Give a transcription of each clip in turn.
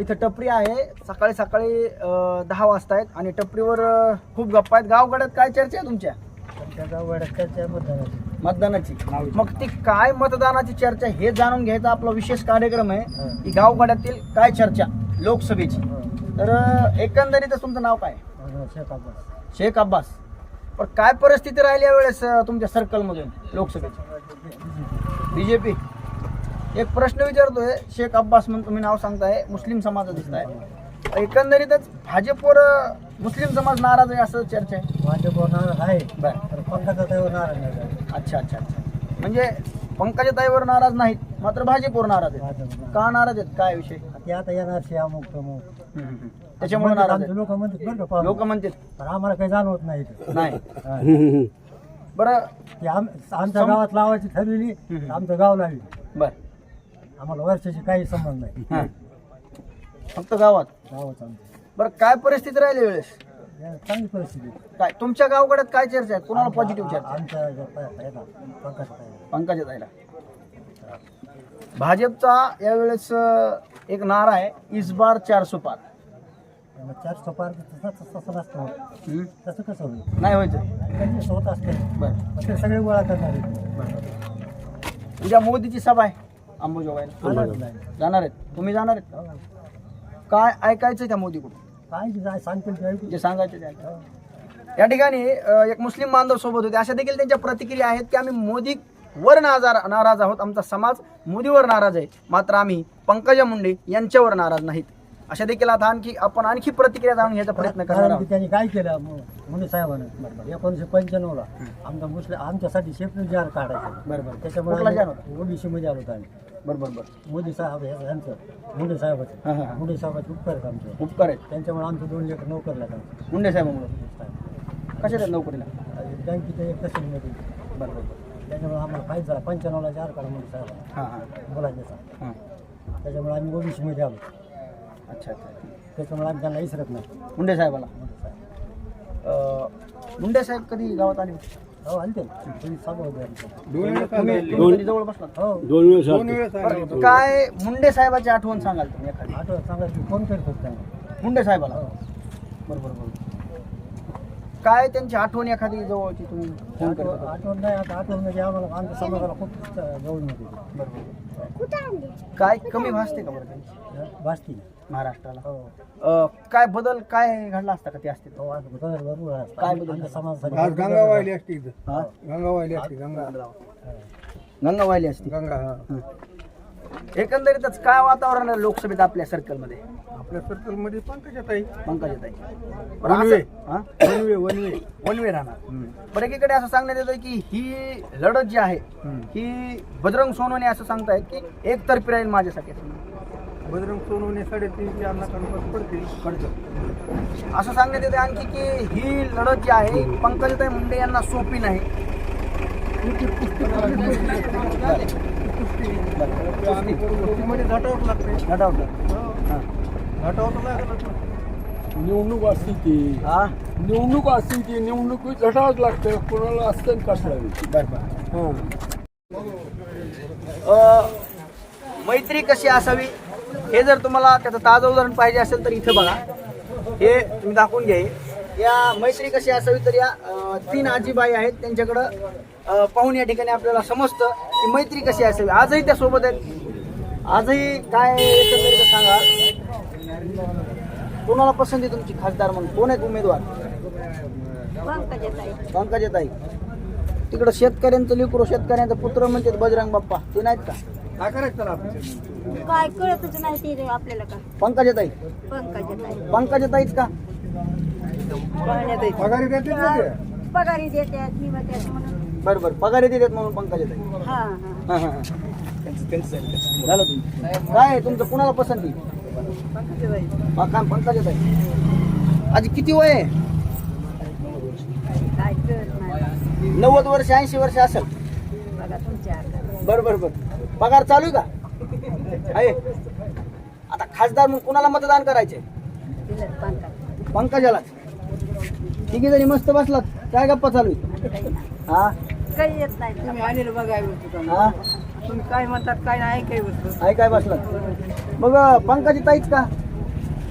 इथं टपरी आहे. सकाळी सकाळी दहा वाजता आहेत आणि टपरीवर खूप गप्पा आहेत. गावगड्यात काय चर्चा आहे तुमच्या? मतदानाची. मग ती काय मतदानाची चर्चा हे जाणून घ्यायचा आपला विशेष कार्यक्रम आहे. की गावगाड्यातील काय चर्चा लोकसभेची. तर अं, एकंदरीतच तुमचं नाव काय? शेख अब्बास. पण काय परिस्थिती राहिली यावेळेस तुमच्या सर्कलमधून लोकसभेची. बीजेपी? एक प्रश्न विचारतोय शेख अब्बास म्हणून तुम्ही नाव सांगताय मुस्लिम समाज दिसताय. एकंदरीतच भाजपवर मुस्लिम समाज नाराज आहे असं चर्चा आहे? आहे. बरं. तर पंकजाताईवर नाराज नाही. अच्छा अच्छा अच्छा. म्हणजे पंकजाताईवर नाराज नाहीत मात्र भाजपवर नाराज आहेत. भाजप का नाराज आहेत? काय विषय? ते आता येणार शे अमुक प्रमुख त्याच्यामुळे नाराज लोक म्हणतात बरं का लोक. म्हणतात पण आम्हाला काही जाणवत नाही इथं. नाही. हा. बरं. ते आम- आमच्या गावात लावायची ठरविली हम्म. आमचं गाव लावली बर. आम्हाला वर्षाची काही संबंध नाही. फक्त गावात? गावाचं आमचं. बरं काय परिस्थिती राहिली वेळेस? या चांगली परिस्थिती. काय तुमच्या गावकड्यात काय चर्चा आहे? कोणाला पॉझिटिव्ह चर्चा आहे? आमच्या ज्या पा- याला, पंकजाताई. पंकजाताईला भाजपचा यावेळेस अं, एक नारा आहे इस बार चार सुपार. मग चारशे पार तसं तसं तसं नसतं. होत. हम्म? तसं कसं होईल? नाही व्हायचं. त्यांची होत असते. बरं. ते सगळे गोळा करणार. आहेत. उद्या मोदीची सभा आहे. अंबुजोगाईला. जाणार आहेत. तुम्ही जाणार आहेत. काय ऐकायचं त्या मोदीकडून? काय सांगतील. जे सांगायचे ते ऐका. या ठिकाणी अ, एक मुस्लिम बांधव सोबत होते. अशा देखील त्यांच्या प्रतिक्रिया आहेत की आम्ही मोदीवर नाजार नाराज आहोत. आमचा समाज मोदीवर नाराज आहे. मात्र आम्ही पंकजा मुंडे यांच्यावर नाराज नाहीत. अशा देखील आता आणखी आपण आणखी प्रतिक्रिया जाणून घ्यायचा प्रयत्न करणार कारण की आहोत त्यांनी काय केलं? मुनी साहेबांना. एकोणीसशे पंच्याण्णवला आमचा मुस्लिम आमच्यासाठी सेपरेट जार काढायचा. बरं बरं त्याच्यामुळे कुठला जार आम्ही ओबीसी मध्ये आलो होतो आम्ही. बरं बरं बरं. मोदी साहेब हे- यांचं. मुंडे साहेबाचं. हां हां हां. मुंडे साहेबाचे उपकार आहेत आमचे. उपकार आहेत. त्यांच्यामुळे आमचे दोन लेकर नोकरला आहेत मुंडे साहेबांमुळे? कशा आहेत नोकरीला? बँकेच्या एक बरं बरं बरं. त्याच्यामुळे आम्हाला फायदा झाला. पंच्याण्णवला जार काढा मुंडे साहेब. हां हां. हां. त्याच्यामुळे आम्ही ओबीसी मध्ये आलो. अच्छा अच्छा. त्याच्यामुळे आम्ही त्यांना विसरत नाही. मुंडे साहेबाला? मुंडे साहेब. अ, मुंडे साहेब कधी गावात आले होते? हो ना. तुम्ही सांगा आमचं. हो. काय? मुंडे साहेबाची आठवण सांगाल तुम्ही एखादी. आठवण सांगा की फोन करत होते त्यांना. मुंडे साहेबाला? हो. बरोबर बरोबर काय त्यांची आठवण एखादी जवळची तुम्ही? फोन करत. आठवण होता? आठवण नाही. आता आठवण म्हणजे आम्हाला आमच्या समाजाला खूप जवळ होती काय? कमी भासते का बरं त्यांची? भासती. महाराष्ट्राला. हो. अ, काय बदल काय घडला असता का ते असते हो असं बदल भरपूर आहे. काय बदल आमच्या झाला? समाजासाठी आज गंगा वाहिली असती इथं. हा? गंगा वाहिली असती गंगा. गंगा वाहिली असते. गंगा हा. एकंदरीतच काय वातावरण आहे लोकसभेत आपल्या सर्कलमध्ये? आपल्या सर्कलमध्ये पंकजात आहे पंकजाताई वनवे. हां? One way one way. One way राहणार. बरं एकीकडे असं सांगण्यात येतं की ही लढत जी आहे ही बजरंग सोनवणे असं सांगतायत की एक तर्फी राहील माझ्यासाठी असं. बजरंग सोनवणे साडेतीन चार लाखांपासून पडतील पडतं. असं सांगण्यात येते आणखी की ही लढत जी आहे पंकजताई मुंडे यांना सोपी नाही. मध्ये झटावत लागते. नटावलं झटावत लागत निवडणूक असते ती. हा? निवडणूक असते ती निवडणूक झटावंच लागतं. कोणाला असतं कशाला? बरं बरं. अ, मैत्री कशी असावी? हे जर तुम्हाला त्याचं ताजं उदाहरण पाहिजे असेल तर इथं बघा. हे तुम्ही दाखवून घ्या. या मैत्री कशी असावी तर या तीन आजीबाई आहेत. त्यांच्याकडं पाहून या ठिकाणी आपल्याला समजतं की मैत्री कशी असावी. आजही त्या सोबत आहेत. आजही काय सांगा. कोणाला पसंती तुमची खासदार म्हणून? कोण आहेत उमेदवार? पंकजाताई. तिकडं शेतकऱ्यांचं लिकरो शेतकऱ्यांचा पुत्र म्हणतात बजरंग बाप्पा. ते नाहीत का? काय करायचं त्याला आपण काय कळतच नाही ते रे आपल्याला का? पंकजाताई पंकजाताईच का? पगारी देते. ना ते? पगारी देतात म्हणून. बरं बरं. पगारी देतात म्हणून पंकजाताई हा हा. हां हां हां. झालं तुम्ही काय आहे तुमचं? कुणाला पसंती हा, काम पंकजाताई आजी किती वय आहे? काय कळत नाही. नव्वद वर्ष ऐंशी वर्ष असेल. बघा तुमच्या हातात. बरं बरं बरं. पगार चालू आहे का? आहे. आता खासदार म्हणून कुणाला मतदान करायचे? पंकजाला तिघी जणी मस्त बसलात काय गप्पा चालू आहे हा? काही येत नाही. तुम्ही आलेलं हा? तुम्ही काय म्हणतात काय नाही काही वस्तू आहे काय बसलात? मग पंकजी ताईच का?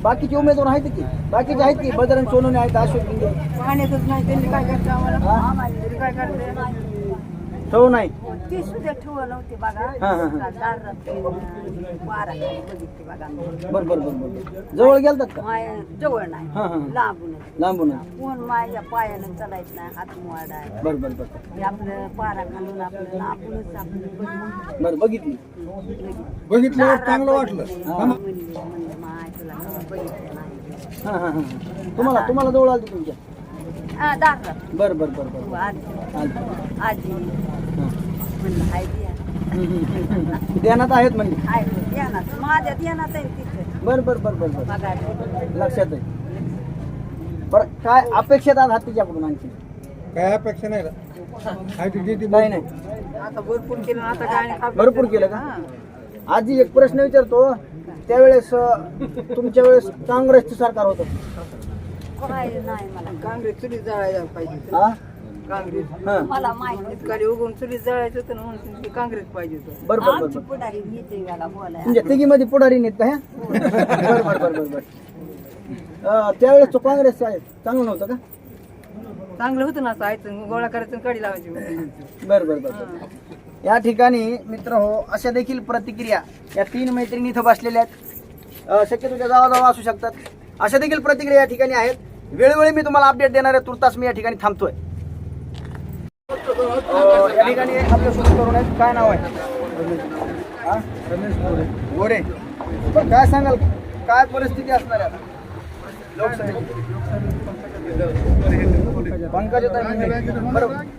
बाकीचे उमेदवार आहेत की? बाकीचे आहेत की? बजरंग सोनवणे आहेत अशोक लिंगे पाण्यातच नाही त्यांनी काय करते आम्हाला? काय करते? ठेवू नाही? ती सुद्धा ठेवलं नव्हती बघा. हा, हा, हा. वारा बघितली बघा. मी. बर बर बर बर. जवळ गेलतात का? माय जवळ नाही. हा, हा. लांबूनच लांबून कोण माझ्या पायानं चालायचं नाही हात मोडा आहे बर बर बर. हे आपलं पारा खालून आपलं आपणच आपलं बर बघितली. बघितल्यावर चांगलं वाटलं. म्हणले म्हणले माय तुला बघितलं नाही. हा हा हा. तुम्हाला तुम्हाला जवळ आलती तुमच्या? हा बर बर बर बर. आजी. आजी हा. म्हणलं हाय हम्म, हम्म. ध्यानात आहेत म्हणजे हाय ध्यानात. माझ्या ध्यानात आहे तिथं बर बर बर बर बर. बघायला लक्षात आहे. बरं काय अपेक्षित आहात तिच्याकडून आणखी काय अपेक्षा नाही काही नाही आता भरपूर केलं आता काय नाही खाल्लं. भरपूर केलं का? आजी एक प्रश्न विचारतो. त्यावेळेस अं, तुमच्या वेळेस काँग्रेसचं सरकार होतं. नाही मला काँग्रेस चुलीत जळायला पाहिजे हा? काँग्रेस. हा. मला माहिती उगवून चुलीत जळायचं होतं ना म्हणून ते काँग्रेस पाहिजे होतं. बर बर बर आमची बर. पुढारी येते मला बोलायला तुमच्या तिघीमध्ये पुढारी नेत का ह्या? बर बर बर बर बर. अं, त्यावेळेस तो काँग्रेस आहे चांगलं नव्हतं का? चांगलं होतं ना असं आयचं गोळा करायचं आणि कडी लावायची बर बर बर बर. या ठिकाणी मित्र हो अशा देखील प्रतिक्रिया या तीन मैत्रिणी इथं बसलेल्या आहेत. अं, शक्यतो त्या जावा असू शकतात. अशा देखील प्रतिक्रिया या ठिकाणी आहेत. वेळोवेळी मी तुम्हाला अपडेट देणार आहे तुर्तास मी या ठिकाणी थांबतोय. या ठिकाणी करून आहेत. काय नाव आहे? हा? गोरे. बरं काय सांगाल? काय परिस्थिती असणार आहे आता?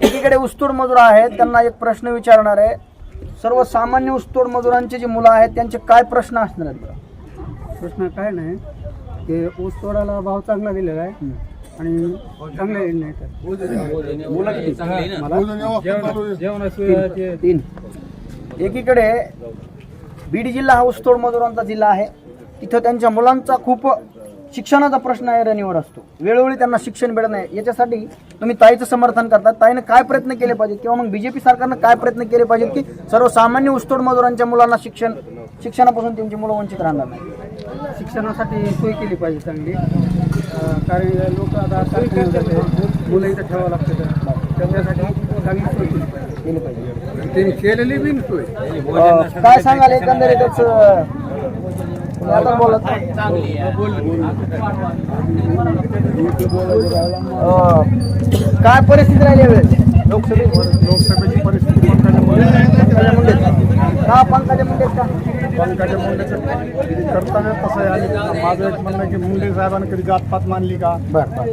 एकीकडे ऊसतोड मजूर आहेत. त्यांना एक प्रश्न विचारणार आहे. सर्वसामान्य ऊसतोड मजुरांचे जे मुलं आहेत त्यांचे काय प्रश्न असणार आहेत? प्रश्न काय नाही. ते ऊस तोडाला भाव चांगला दिलेला आहे. आणि चांगले नाही तर. तीन एकीकडे बीड जिल्हा हा ऊसतोड मजुरांचा जिल्हा आहे. तिथं त्यांच्या मुलांचा खूप शिक्षणाचा प्रश्न आहे रनिवर असतो. वेळोवेळी त्यांना शिक्षण मिळत नाही. याच्यासाठी तुम्ही ताईचं समर्थन करतात. ताईनं काय प्रयत्न केले पाहिजे किंवा मग बीजेपी सरकारनं काय प्रयत्न केले पाहिजेत की सर्वसामान्य ऊसतोड मजुरांच्या मुलांना शिक्षण शिक्षणापासून त्यांची मुलं वंचित राहणार नाही शिक्षणासाठी सोय केली पाहिजे चांगली. कारण लोक आता मुलं इथं ठेवावं लागतं. त्याच्यासाठी चांगली सोय केली पाहिजे. केले पाहिजे त्यांनी केलेली बिन सोय. काय सांगाल एकंदरीतच आता बोलत काय परिस्थिती राहिली यावेळेस लोकसभेची? लोकसभेची परिस्थिती का पंकजा मुंडे पंकजा मुंडेचं. कर्तव्य कसं आहे आणि माझं एक म्हणणं आहे की मुंडे साहेबांनी कधी जातपात मानली का?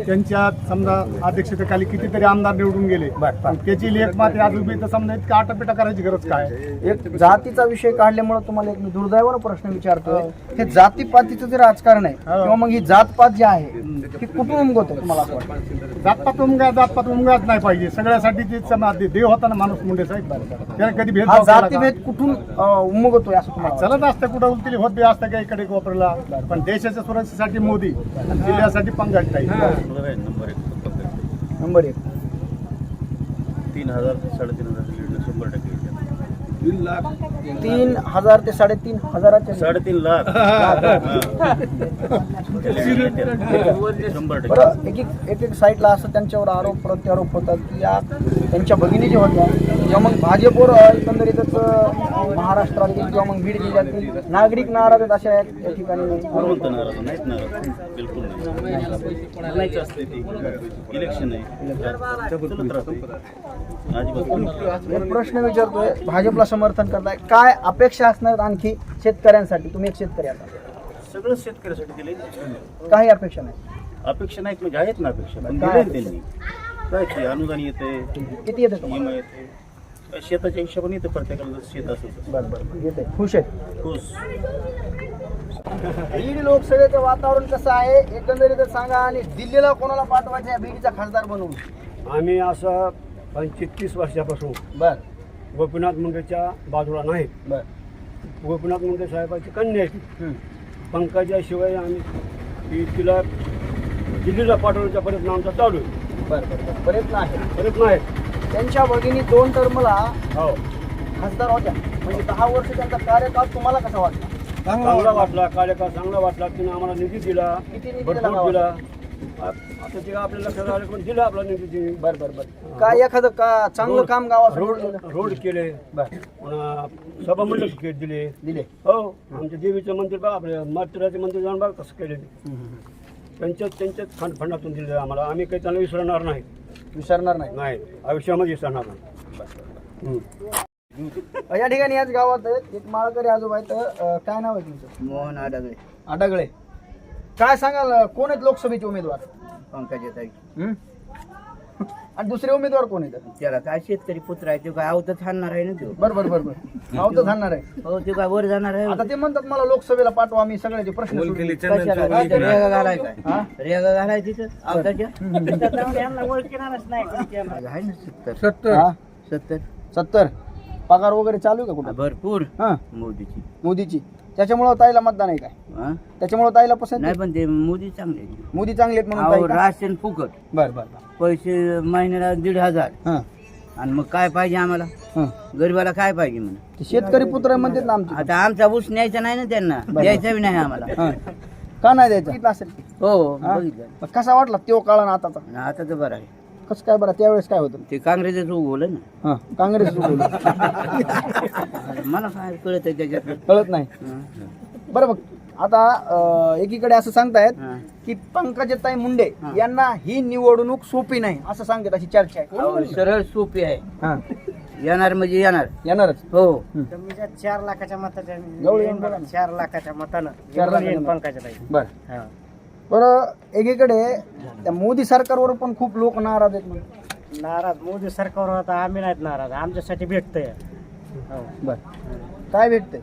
त्यांच्या समजा अध्यक्षतेखाली कितीतरी आमदार निवडून गेले. बर. त्याची लेख मात्र आज उभी तर समजा इतका आटापिटा करायची गरज काय? एक जातीचा विषय काढल्यामुळे तुम्हाला एक मी दुर्दैवानं प्रश्न विचारतोय. हे. जातीपातीचं जे राजकारण आहे किंवा मग ही जातपात जे आहे ही कुठून उमगवतं तुम्हाला असं वाटतं? जातपात उमगा जातपात उमगाच नाही पाहिजे. सगळ्यासाठी ते समाज देव होता ना माणूस मुंडे साहेब. त्याने कधी हा का? जातीभेद कुठून अं, उमगवतोय असं तुम्हाला वाटतं? चलत असतं कुठं उलटी होत बी असतं का इकडे वापरला पण देशाच्या सुरक्षेसाठी मोदी आणि जिल्ह्यासाठी पंकज ताई. नंबर एक फक्त. नंबर एक. तीन हजार ते साडेतीन हजार लीडनं शंभर टक्के. तीन लाख. तीन हजार ते साडेतीन हजाराच्या साडेतीन लाख. शंभर टक्के. बरं एक एक एक एक साईडला असं त्यांच्यावर आरोप प्रत्यारोप होतात. की या त्यांच्या भगिनी जे होत्या किंवा मग भाजपवर एकंदरीतच महाराष्ट्रातील किंवा मग बीड जिल्ह्यातील नागरिक नाराज आहेत अशा या ठिकाणी नाराज नाराज. बिलकुल नाही. असते ते? इलेक्शन आहे. प्रश्न विचारतोय भाजपला समर्थन करताय? काय अपेक्षा असणार आणखी शेतकऱ्यांसाठी? तुम्ही एक शेतकरी आता सगळं शेतकऱ्यासाठी दिले काही अपेक्षा नाही. अपेक्षा नाहीत म्हणजे आहेत ना अपेक्षा पण काय दिले त्यांनी. काय ते अनुदान येते किती येते तुम्हाला? विमा येते शेताच्या हिशोबाने येतं प्रत्येकाला जसं शेत असेल तसं. बरं बरं येते खुश आहे खुश. बीड लोकसभेचं वातावरण कसं आहे? एकंदरीत सांगा आणि दिल्लीला कोणाला पाठवायचं आहे? बीडचा खासदार बनवून. आम्ही असं पंचवीस तीस वर्षापासून बर. गोपीनाथ मुंडेच्या बाजूला नाहीत. बर. गोपीनाथ मुंडे साहेबांची कन्या आहे ती. पंकजाशिवाय आम्ही ती तिला दिल्लीला पाठवण्याचा प्रयत्न आमचा चालू आहे. बर बर बर. प्रयत्न आहे प्रयत्न आहे त्यांच्या भगिनी दोन टर्मला हो. खासदार होत्या. म्हणजे दहा वर्ष त्यांचा कार्यकाळ तुम्हाला कसा वाटला? चांगला वाटला. कार्यकाळ चांगला वाटला. तिने आम्हाला निधी दिला. किती निधी दिला भरपूर गावाला? आता ते आपल्या लक्षात आलं पण दिला आपला निधी बर बर बर. काय एखादं का चांगलं काम गावासाठी रोड? रोड केले. पुन्हा सभा मंडप के- दिले. दिले. हो. आमच्या देवीचं मंदिर बघा आपल्या मातुराचं मंदिर जाऊन बघा कसं केले त्यांच्याच त्यांच्याच फंड फंडातून दिले आम्हाला. आम्ही काही त्यांना विसरणार नाही. विसरणार नाही. नाही. आयुष्यामध्ये विसरणार नाही. या ठिकाणी याच गावात एक माळकरी आजोबा आहेत. काय नाव आहे तुमचं? मोहन आडगळे. आडगळे. काय सांगाल कोण आहेत लोकसभेचे उमेदवार? पंकजाताई. हं? आणि दुसरे उमेदवार कोण आहेत? त्याला काय शेतकरी पुत्र आहे तो काय आवतच हाणणार आहे ना तो? बर बर बर बर. नाव तर जाणार आहे. हो ते काय वर जाणार आहे? आता ते म्हणतात मला लोकसभेला पाठवा आम्ही सगळ्याचे प्रश्न सोडवू. कशाला? काय ते रेगा घालाय काय? हा? रेगा घालाय तिथं? आवताच्या आहे ना सत्तर? सत्तर. हा? सत्तर? सत्तर. पगार वगैरे चालू आहे का कुठं? भरपूर. हा? मोदीची. मोदीची. त्याच्यामुळं ताईला मतदान आहे काय? हा? त्याच्यामुळं ताईला पसंत नाही पण ते मोदी चांगले आहेत. मोदी चांगले आहेत म्हणून अहो, ताई का? राशन फुकट. बर बर बर. पैसे महिन्याला दीड हजार. हा. आणि मग काय पाहिजे आम्हाला? हा. गरीबाला काय पाहिजे म्हणून? ते शेतकरी पुत्र म्हणतात ना आमचे. आता आमचा ऊस न्यायचा नाही ना त्यांना. द्यायचा बी नाही आम्हाला. हा. का नाही द्यायचं? किती असेल हो हा? बघितलं. कसा वाटला तो काळ ना आताचा? आणि आता तर बरं आहे. कसं काय बरं त्यावेळेस काय होतं? ते काँग्रेसच उगवलं ना. हा काँग्रेस उगवलं. मला काय कळत त्याच्यात? कळत नाही. बरं बघ आता अं, एकीकडे असं सांगतायत हा. की पंकजताई मुंडे यांना ही निवडणूक सोपी नाही असं सांगतात अशी चर्चा आहे. सरळ सोपी आहे. हा. येणार म्हणजे येणार. येणारच. हो. चार लाखाच्या मताच्या येऊन ना. चार लाखाच्या मतानं चार लाखाच्या मतानं. पंकजाताई. बर. बरं एकीकडे त्या मोदी सरकारवर पण खूप लोक नाराज आहेत म्हणून. नाराज मोदी सरकारवर आता आम्ही नाहीत नाराज आमच्यासाठी भेटतंय. बर. काय भेटतंय?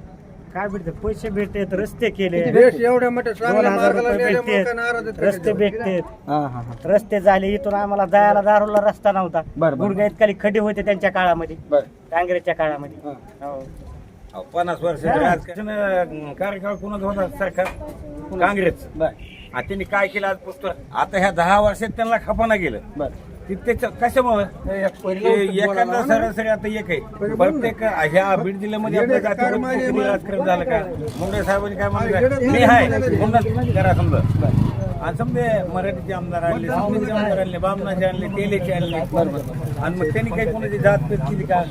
काय भेटते पैसे भेटतात रस्ते केले. देश एवढ्या मोठ्या दोन चांगल्या हजार मार्गाला रुपये नेल्यामुळे काय नाराज आहेत भेटतात का रस्ते त्याच्यावर? भेटतात. हा हा हा. रस्ते झाले इथून आम्हाला जायला दारूला रस्ता नव्हता. बरं. गुडघ्या इतकाली खड्डे होते त्यांच्या काळामध्ये बर. काँग्रेसच्या काळामध्ये. हा. हो. पन्नास वर्ष कार्यकाळ कोणाचा होता? सरकार? काँग्रेस. बर. आता त्यांनी काय केलं आज पुस्तक? आता ह्या दहा वर्षात त्यांना खपाना गेलं. बर. ती त्याच्या कशामुळे? एखादा सरासरी आता एक आहे. प्रत्येक ह्या बीड जिल्ह्यामध्ये आपल्या राजकारण झालं का? मुंडे साहेबांनी काय म्हणलं मी आहे. म्हणून करा समजा. आणि समजे मराठीचे आमदार आणले समजूचे आमदार आणले बामणाचे आणले तेलेचे आणले. आणि मग त्यांनी काही कोणाची जात केली का?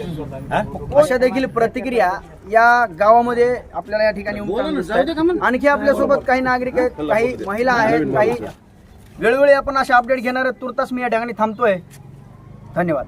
हा? अशा देखील प्रतिक्रिया या गावामध्ये आपल्याला या ठिकाणी उमटून दिसतायत. आणखी आपल्यासोबत काही नागरिक आहेत काही महिला आहेत काही वेळोवेळी आपण असे अपडेट घेणार आहेत. तुर्तास मी या ठिकाणी थांबतोय. धन्यवाद.